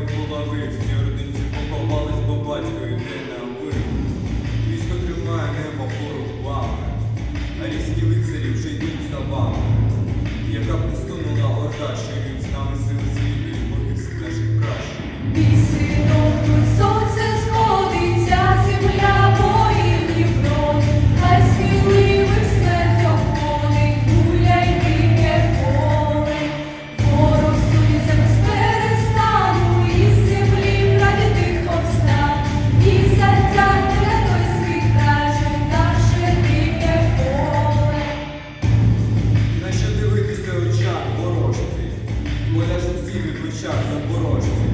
голови в На що